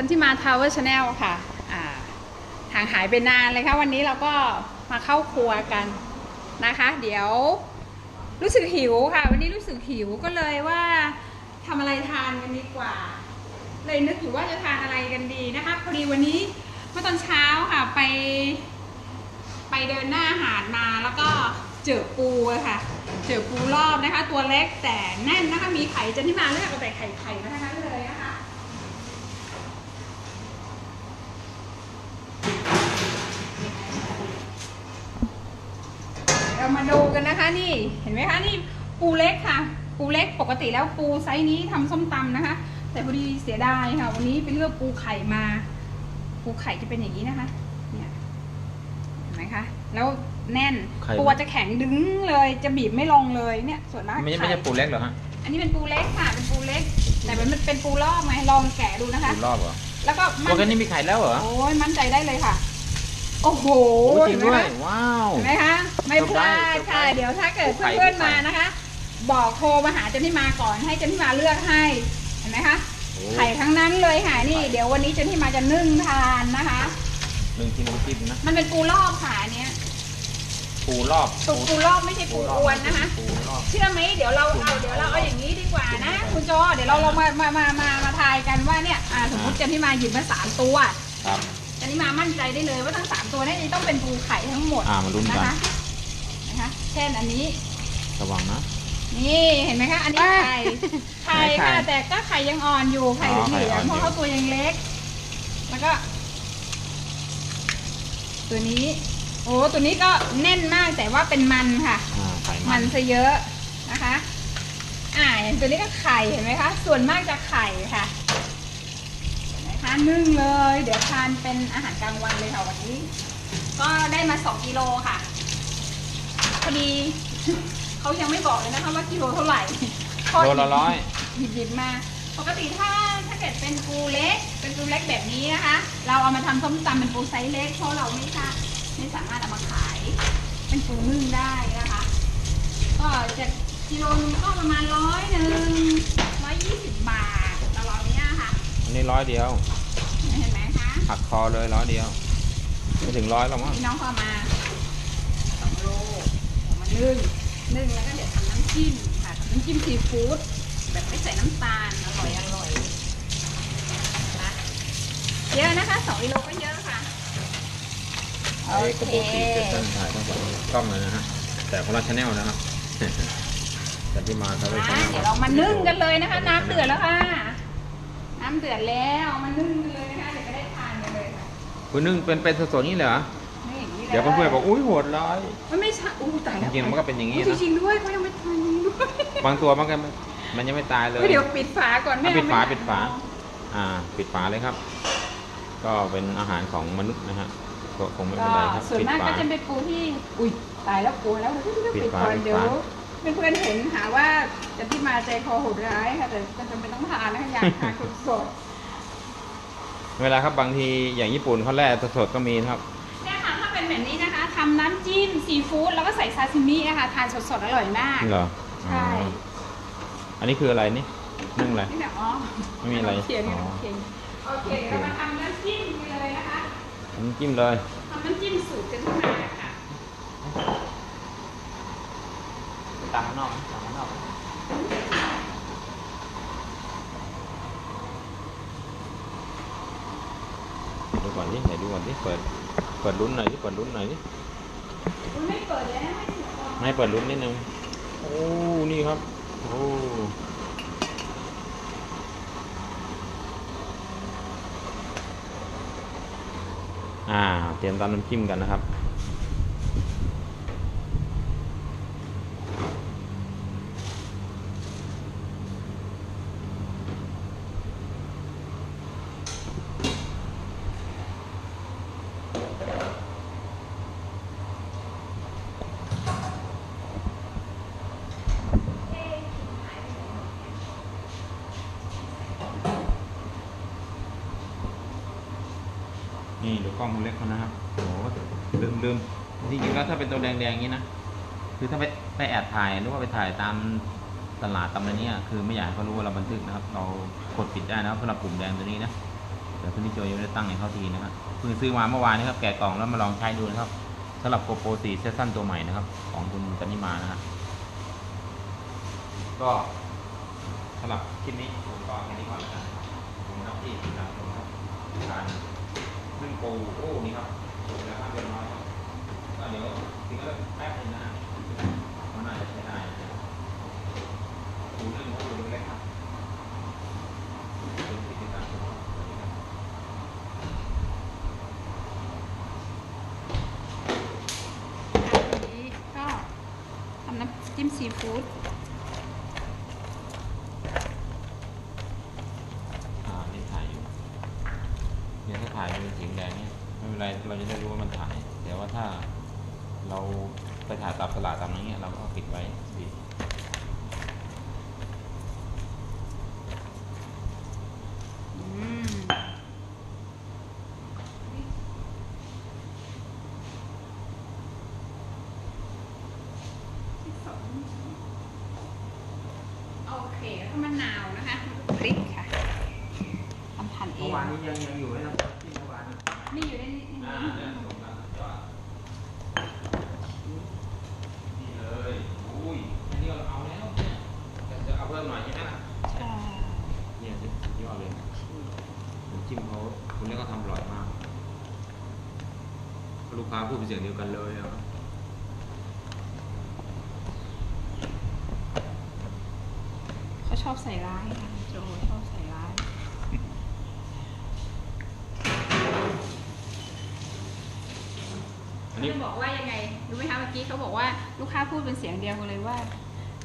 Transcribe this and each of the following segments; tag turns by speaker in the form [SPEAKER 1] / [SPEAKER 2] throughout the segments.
[SPEAKER 1] จันทิมาทาวเวอร์ชาแนลค่ะอ่าห่างหายไปนานเลยค่ะ วันนี้เราก็มาเข้าครัวกันนะคะ เดี๋ยวรู้สึกหิวค่ะ วันนี้รู้สึกหิวก็เลยว่าทำอะไรทานกันดีกว่า เลยนึกอยู่ว่าจะทานอะไรกันดีนะคะ พอดีวันนี้เมื่อตอนเช้าค่ะไป ไปเดินหน้าหารมาแล้วก็เจอปูค่ะ เจอปูรอบนะคะ ตัวเล็กแต่แน่นนะคะ มีไข่จันที่มาเลือกเอาแต่ไข่ไข่มาทั้งนั้นเลยนะคะ เรามาดูกั นนะคะนี่เห็นไหมคะนี่ปูเล็กค่ะ ปูเล็กปกติแล้วปูไซส์นี้ทำส้มตำนะคะ แต่พอดีเสียดายค่ะ วันนี้ไปเลือกปูไข่มา ปูไข่จะเป็นอย่างนี้นะคะ เนี่ยเห็นไหมคะแล้วแน่น
[SPEAKER 2] ไข่
[SPEAKER 1] ตัวจะแข็งดึงเลยจะบีบไม่ลงเลยเนี่ยส่วนมาก
[SPEAKER 2] ไม่ใช่
[SPEAKER 1] ไข่
[SPEAKER 2] ไม่ใช่ปูเล็กเหรอฮะ
[SPEAKER 1] อันนี้เป็นปูเล็กค่ะเป็นปูเล็ก แต่มันเป็นปูรอบไงลองแกะดูนะคะ
[SPEAKER 2] ปูรอบเหรอ
[SPEAKER 1] แล้วก็
[SPEAKER 2] ตัวแค่นี้มีไข่แล้วเหรอ
[SPEAKER 1] โอ้ยมั่นใจได้เลยค่ะโอ้โห
[SPEAKER 2] โอ้จริง
[SPEAKER 1] เห็นไหม
[SPEAKER 2] ด้วย
[SPEAKER 1] คะ
[SPEAKER 2] ว้าว
[SPEAKER 1] เห็นไหมคะไม่พลาดค่ะ
[SPEAKER 2] เซอร์ไพรส์
[SPEAKER 1] เดี๋ยวถ้าเกิด
[SPEAKER 2] ปูไข่
[SPEAKER 1] เพื่อน
[SPEAKER 2] ปู
[SPEAKER 1] ๆ
[SPEAKER 2] ไข่
[SPEAKER 1] มานะคะ บอกโทรมาหาเจันที่มาก่อนให้เจันที่มาเลือกให้เห็นไหมคะ
[SPEAKER 2] โอ้
[SPEAKER 1] ไข่ทั้งนั้นเลยค่ะนี่เดี๋ยววันนี้เจันที่มาจะนึ่งทานนะคะ
[SPEAKER 2] หนึ่งทีน้ำจิ้มนะ
[SPEAKER 1] มันเป็นปูรอบค่ะอันเนี้ย
[SPEAKER 2] ปูรอบ
[SPEAKER 1] ปูปูรอบไม่ใช่ปูอวนนะคะ
[SPEAKER 2] ปูรอบ
[SPEAKER 1] เชื่อไหมเดี๋ยวเราเอาเดี๋ยวเราเอาอย่างนี้ดีกว่านะ คุณโจเดี๋ยวเราลองมามามามามาทายกันว่าเนี่ยอ่าสมมติเจันที่มาหยิบมาสามตัว
[SPEAKER 2] ครับ
[SPEAKER 1] เจันที่มามั่นใจได้เลยว่าทั้งสามตัวเนี้ต้องเป็นปูไข่ทั้งหมด
[SPEAKER 2] อ่ามาลุ้น
[SPEAKER 1] นะ
[SPEAKER 2] กัน
[SPEAKER 1] คะนะคะเช่นอันนี้
[SPEAKER 2] ระวังนะ
[SPEAKER 1] นี่เห็นไหมคะอันนี้ไข่ไข่
[SPEAKER 2] ไข่
[SPEAKER 1] ค่ะแต่ก็ไข่ยังอ่อนอยู่ไข่เห
[SPEAKER 2] อ๋อไข่
[SPEAKER 1] ลื
[SPEAKER 2] อ่
[SPEAKER 1] อ
[SPEAKER 2] องน
[SPEAKER 1] ๆเพราะ
[SPEAKER 2] อยู่
[SPEAKER 1] เขาตัวยังเล็ก แล้วก็ ตัวนี้ โอ้ตัวนี้ก็แน่นมากแต่ว่าเป็นมันค่ะ
[SPEAKER 2] อ่าไข่
[SPEAKER 1] มั
[SPEAKER 2] มันน
[SPEAKER 1] ซะเยอะนะคะ อ่าอย่างตัวนี้ก็ไข่เห็นไหมคะ ส่วนมากจะไข่ค่ะเห็ นไหมคะนึ่งเลย เดี๋ยวทานเป็นอาหารกลางวันเลยค่ะวันนี้ ก็ได้มาสองกิโลค่ะพอดีเขายังไม่บอกเลยนะคะว่ากิโลเท่าไหร่พอ
[SPEAKER 2] โลละร้อย
[SPEAKER 1] หยิบหยิบมาปกติถ้าถ้าเกิดเป็นปูเล็ก เป็นปูเล็กแบบนี้นะคะ เราเอามาทำส้มตำเป็นปูไซส์เล็กเพราะเราไม่ทราบไม่สามารถเอามาขาย เป็นปูนึ่งได้นะคะ ก็จะกิโลนึงก็ประมาณร้อยหนึ่งร้อยยี่สิบบาทตลอดเนี้ยค่ะ
[SPEAKER 2] อันนี้ร้อยเดียว
[SPEAKER 1] เห็นไหมคะ
[SPEAKER 2] หักคอเลยร้อยเดียวไม่ถึงร้อยหรอกมั้ง
[SPEAKER 1] พี่น้องเข้ามาสองโลเอามานึ่งนึ่งแล้วก็เดี๋ยวทำน้ำจิ้มค่ะทำน้ำจิ้มซีฟู้ดแบบไม่ใส่น้ำตาลอร่อยอร่อยนะเยอะนะคะสองกิโลก็เยอะค่ะ
[SPEAKER 2] ไอ้กระปุกที่จะตั้งถ่ายต้องสองกล้องเลยนะฮะ แต่คนละชแนลนะครับ แต่ที่มาเขาไปช
[SPEAKER 1] อ่า
[SPEAKER 2] แนล
[SPEAKER 1] เดี๋ยวเรามานึ่งกันเลยนะคะ น้ำเดือดแล้วค่ะ น้ำเดือดแล้วเอามานึ่งกันเลยนะคะ ค่ะ
[SPEAKER 2] คุณนึ่งเป็นเป็นสดๆนี่เหรอ
[SPEAKER 1] นี่อย่างนี้ล
[SPEAKER 2] เดี๋ยวเพื่อนๆบอกอุ้ยโหดร้าย
[SPEAKER 1] มันไม่ใช่อู้ตาย
[SPEAKER 2] จ
[SPEAKER 1] แล้ว
[SPEAKER 2] ริงๆมันก็เป็นอย่างนี้
[SPEAKER 1] นี้
[SPEAKER 2] นะ
[SPEAKER 1] จริงๆด้วยเขายังไม่ทานนี้ด้วย
[SPEAKER 2] บางตัวมันก็ไม่มันยังไม่ตายเลย
[SPEAKER 1] เฮ้ยเดี๋ยวปิดฝาก่อนแม่
[SPEAKER 2] อะปิดฝา
[SPEAKER 1] เอไม่
[SPEAKER 2] ปิดฝา อ่า ปิดฝาเลยครับ ก็เป็นอาหารของมนุษย์นะฮะก็คงไม่
[SPEAKER 1] ก็
[SPEAKER 2] เป็นไรครับ
[SPEAKER 1] ส่วน
[SPEAKER 2] ปิด
[SPEAKER 1] มาก
[SPEAKER 2] ฝา
[SPEAKER 1] ก็จะเป็นปูที่ อุ้ยตายแล้วปูแล้ว
[SPEAKER 2] ปิดฝา
[SPEAKER 1] ก่อน
[SPEAKER 2] ปิดฝา
[SPEAKER 1] เดี๋ยวเพื่อนๆเห็นหาว่าจะที่มาใจคอโหดร้ายค่ะแต่ก็จำเป็นต้องทานนะคะอยากทานสด
[SPEAKER 2] เวลาครับบางทีอย่างญี่ปุ่นเขาแร่สดๆก็มีนะครับ
[SPEAKER 1] ๆเนี่ยค่ะถ้าเป็นแบบนี้นะคะทำน้ำจิ้มซีฟู้ดแล้วก็ใส่ซาซิมินะคะทานสดๆอร่อยมาก
[SPEAKER 2] เหรอ
[SPEAKER 1] ใช่
[SPEAKER 2] อ๋ออันนี้คืออะไรนี่นึ่งอะไร
[SPEAKER 1] นี่แบบอ๋อ
[SPEAKER 2] ไม่มีอะไร
[SPEAKER 1] เคียง
[SPEAKER 2] อ๋อ
[SPEAKER 1] โอเคโอเคเดี๋ยวเรามาทำน้ำจิ้มกันเลยนะคะ
[SPEAKER 2] น้ำจิ้มเลย
[SPEAKER 1] ทำน้ำจิ้มสูตรกันขึ้นมาค่ะ
[SPEAKER 2] ตามข้างนอกตามข้างนอก ก่อนดิไหนดูก่อนดิเปิด เปิดลุ้นหน่อยดิเปิดลุ้นหน่อยดิ
[SPEAKER 1] คุณไม่เปิดเลยนะไม่เสียก่อน
[SPEAKER 2] ให้เปิดลุ้นนิดนึง โอ้ นี่ครับ โอ้อ่า เตรียมตำน้ำจิ้มกันนะครับ กล้องเล็กเขานะครับโอ้โหลืมลืมจริงๆแล้วถ้าเป็นตัวแดงๆอย่างนี้นะคือถ้าไปไปแอบถ่ายหรือว่าไปถ่ายตามตลาดตามอะไรเนี้ยคือไม่อยากให้เขารู้ว่าเราบันทึกนะครับ เรากดปิดได้นะครับสำหรับปุ่มแดงตัวนี้นะแต่ตัวนี้โจยังไม่ได้ตั้งในเข้าทีนะครับเพิ่งซื้อมาเมื่อวานนี้ครับแกะกล่องแล้วมาลองใช้ดูนะครับสำหรับโกโปร4เซสชั่นตัวใหม่นะครับ ของคุณกันนิมานะครับก็สำหรับคลิปนี้ผมก็แค่นี้ก่อนแล้วกันะครับผมรับที่ติดตามชมครับการ นึ่งปูโอ้นี่ครับแล้วครับเรียบร้อยครับก็เดี๋ยวทิ้งไว้แป๊บนึงนะมันน่าจะใช้ได้ปูนึ่งปูเล็กครับเป็นที่ติดตามชมครับสวัสดีครับ
[SPEAKER 1] อันนี้ก็ทำน้ำจิ้มซีฟู้ด
[SPEAKER 2] อ่านี่ถ่ายอยู่เนี่ยถ้าถ่ายเป็นสีแดงเนี่ยไม่เป็นไรเราจะได้รู้ว่ามันถ่าย แต่ว่าถ้าเรา กับตลาดตามนั้นเนี่ยเราก็ปิดไว้ปิด
[SPEAKER 1] อืมโอเคแล้วก็มะนาวนะคะพริกค่ะทำทันเอ
[SPEAKER 2] เมื่อง วานนี้ยังยังอยู่ไหมครับที่เมื่อวาน
[SPEAKER 1] นี่อยู่ในนี้
[SPEAKER 2] อ่าเนี่ยส่งมาสุดยอดนี่เลยอุ้ยอันนี้เราเอาแล้วเนี่ยจะจะเอาเพิ่มหน่อยใช่ไหมล่ะ
[SPEAKER 1] ใช่
[SPEAKER 2] เนี่ยสุดยอดเลยน้ำจิ้มเขาคุณเล็กก็ทำอร่อยมาก ลูกค้าพูด เป็นเสียงเดียวกันเลยอะ
[SPEAKER 1] เขาชอบใส่ร้ายค่ะโจชอบใส่ร้าย
[SPEAKER 2] อันนี้
[SPEAKER 1] เขาบอกว่ายังไงรู้ไหมคะเมื่อกี้เขาบอกว่าลูกค้าพูดเป็นเสียงเดียวกันเลยว่า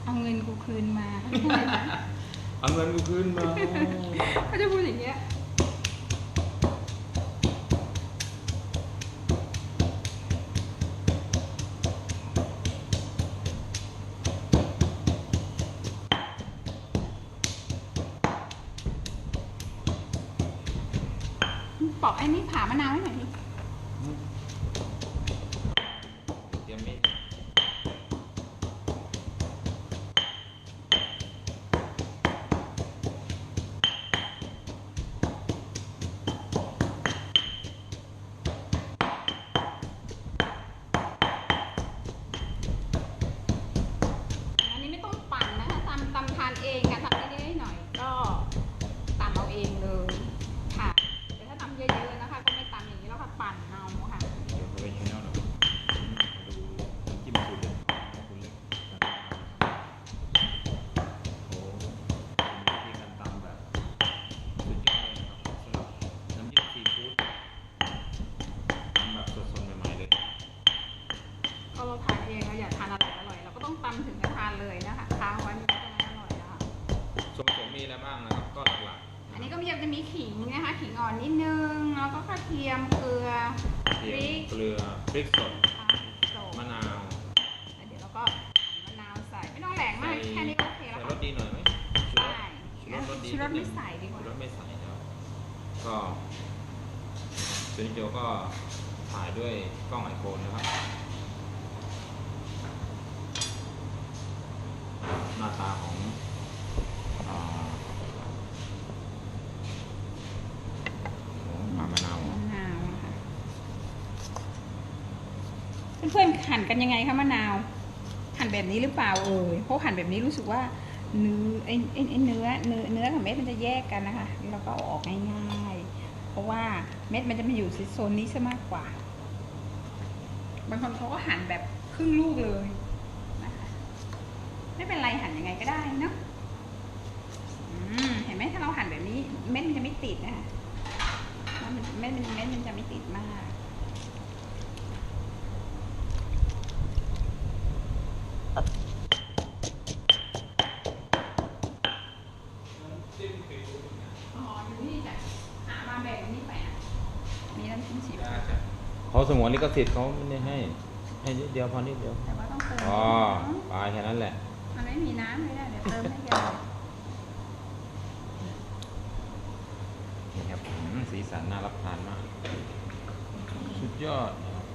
[SPEAKER 1] เอาเงินกูคืนมา
[SPEAKER 2] เอาเงินกูคืนมา
[SPEAKER 1] เขาจะพูดอย่างเงี้ย ปอกไอ้นี่ผ่ามะนาวให้หน่อย
[SPEAKER 2] มมี
[SPEAKER 1] อะไร
[SPEAKER 2] บ้า
[SPEAKER 1] งนะครั
[SPEAKER 2] บ ก็หลักๆ
[SPEAKER 1] อันนี้ก็มีจะมีขิงนะคะขิงอ่อนนิดนึงแล้วก็กระเทียมเกลือ
[SPEAKER 2] เที
[SPEAKER 1] พ
[SPEAKER 2] ย
[SPEAKER 1] ริ
[SPEAKER 2] ม
[SPEAKER 1] ก
[SPEAKER 2] เกลือพริกสด
[SPEAKER 1] ค่ะโส
[SPEAKER 2] มะนาว
[SPEAKER 1] แล้วเดี๋ยวเราก็หั่นมะนาวใส่ไม่ต้องแรงมาก
[SPEAKER 2] ใส่
[SPEAKER 1] แค่นี้ก็โอเค
[SPEAKER 2] ใส่
[SPEAKER 1] แล้ว
[SPEAKER 2] ร
[SPEAKER 1] ค่ะ
[SPEAKER 2] สดีหน่อยไหมชูรส
[SPEAKER 1] ใช่
[SPEAKER 2] ชูรสรสดี
[SPEAKER 1] ชูรสไม่ใส่ดีกว่า
[SPEAKER 2] ชูรสไม่ใส่นะครับก็เซนิโจก็ถ่ายด้วยกล้องไอโฟนนะครับ หน้าตาของอ่าของปลามะนาว
[SPEAKER 1] มะนาวนะคะเพื่อนๆ หั่นกันยังไงคะมะนาว หั่นแบบนี้หรือเปล่าเอ่ยเพราะหั่นแบบนี้รู้สึกว่าเนื้อไอ้ไอ้ไอ้เนื้อเนื้อเนื้อกับเม็ดมันจะแยกกันนะคะแล้วก็ออกง่ายๆเพราะว่าเม็ดมันจะมาอยู่โซนนี้ซะมากกว่า บางคนเขาก็หั่นแบบครึ่งลูกเลยนะคะไม่เป็นไรหั่นยังไงก็ได้เนาะเห็นไหมถ้าเราหั่นแบบนี้ เม็ดมันจะไม่ติดนะคะเม็ดมันเม็ดมันจะไม่ติดมาก
[SPEAKER 2] สงวนลิขสิทธิ์เขาไม่ได้ให้ ให้นิดเดียวพอนิดเดียว
[SPEAKER 1] แต่ว่าต้องเติม
[SPEAKER 2] อ๋อปลายแค่นั้นแหละ
[SPEAKER 1] มันไม่มีน้ำเลยนะเดี๋ยวเติมให้เยอะ
[SPEAKER 2] นี่ครับอืมสีสันน่ารับทานมาก สุดยอดนะครับ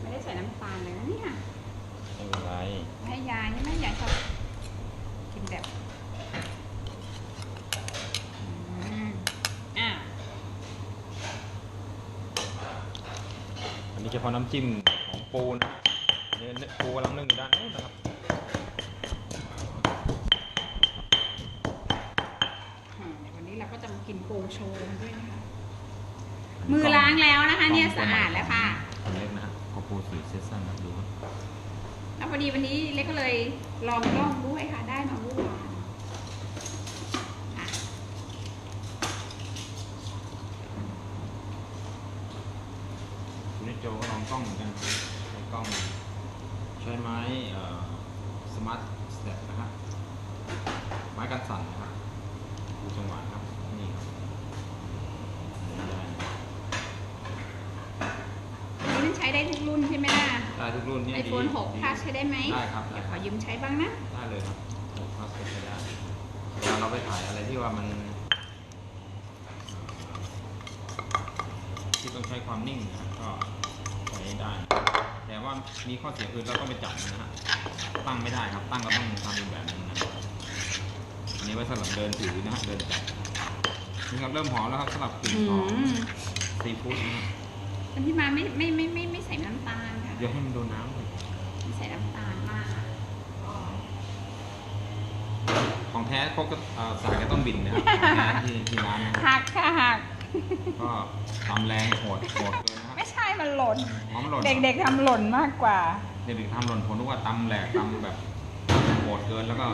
[SPEAKER 1] ไม่ได้ใส่น้ำตาลเลยนะเนี่ย
[SPEAKER 2] ไม่เป็นไร
[SPEAKER 1] ให้ยายนี่แม่ยายชอบกินแบบอืมอะ
[SPEAKER 2] เฉพาะน้ำจิ้มของปูนะเนี่ยปูกำลังนึ่งอยู่ด้านนู้นนะครับ
[SPEAKER 1] อืมเดี๋ยววันนี้เราก็จะมากินปูโชว์กันด้วยนะคะมือล้างแล้วนะคะเนี่ยสะอาดแล้วค่ะ
[SPEAKER 2] อันเล็กนะฮะขอปูสีเซซันนะดูครับ
[SPEAKER 1] แล้วพอดีวันนี้เล็กก็เลยลองกล้องด้วยค่ะ ได้มาเมื่อวานอะ
[SPEAKER 2] คุณนิโจก็ ลองกล้องเหมือนกันใช้กล้อง ใช้ไม้สมาร์ทสเต็ปนะครับไม้กันสั่นนะครับดูจังหวะครับนี่ครับ
[SPEAKER 1] อันนี้มันใช้ได้ทุกรุ่นใช่ไหมล่ะ
[SPEAKER 2] ได้ทุกรุ่นเนี่ย
[SPEAKER 1] ไอ
[SPEAKER 2] ดี
[SPEAKER 1] โฟน6
[SPEAKER 2] ดี
[SPEAKER 1] พลัสใช้ได้ไหม
[SPEAKER 2] ได้ครับ
[SPEAKER 1] เดี๋
[SPEAKER 2] ได้
[SPEAKER 1] ยวข
[SPEAKER 2] ค
[SPEAKER 1] อ
[SPEAKER 2] รับ
[SPEAKER 1] ยืมใช้บ้างนะ
[SPEAKER 2] ได้เลยครับหกพลัสเป็นไปได้เวลาเราไปถ่ายอะไรที่ว่ามันที่ต้องใช้ความนิ่งนะครับก็ ใช้ได้ แต่ว่ามีข้อเสียคือเราต้องไปจับมันนะฮะ ตั้งไม่ได้ครับ ตั้งก็ต้องทำเป็นแบบนี้นะอันนี้ไว้สำหรับเดินถือนะฮะ เดินจับ นี่ครับเริ่มหอมแล้วครับสำหรับกลิ่น
[SPEAKER 1] อื
[SPEAKER 2] ของ
[SPEAKER 1] ม
[SPEAKER 2] ซีฟู้ดนะฮะ
[SPEAKER 1] อันที่มาไม่ไม่ไม่ไม่ไม่ใส่น้ำตาลค่ะ
[SPEAKER 2] เดี๋ยวให้มันโดนน้ำเลย
[SPEAKER 1] ไม่ใส่น้ำตาลมาก
[SPEAKER 2] ของแท้พวกก็เอ่อสายก็ต้องบินนะครับของแท้ที่ที่ร้านนะฮะ
[SPEAKER 1] หักค่ะหัก
[SPEAKER 2] ก็ทำแรงโหดโหดเกินนะครับ
[SPEAKER 1] ไม่ใช่มันหล่น
[SPEAKER 2] หอมหล่น
[SPEAKER 1] เด็กๆทำหล่นมากกว่า
[SPEAKER 2] เด็กๆทำหล่นผมนึกว่าตำแหลกตำแบบโหดเกินแล้วก็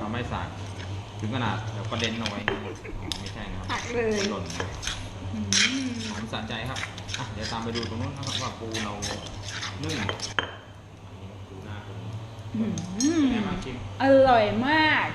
[SPEAKER 2] ทำไม่สากถึงขนาดเดี๋ยวประเด็นเอาไว้ไม่ใช่นะครับ
[SPEAKER 1] หักเลย
[SPEAKER 2] หล่นนะ
[SPEAKER 1] อืม
[SPEAKER 2] หอมสะใจครับอะเดี๋ยวตามไปดูตรงนู้นนะครับว่าปูเรานึ่งอันนี้ปูหน้าปู
[SPEAKER 1] อืม
[SPEAKER 2] เป็นไงบ้างชิม
[SPEAKER 1] อร่อยมาก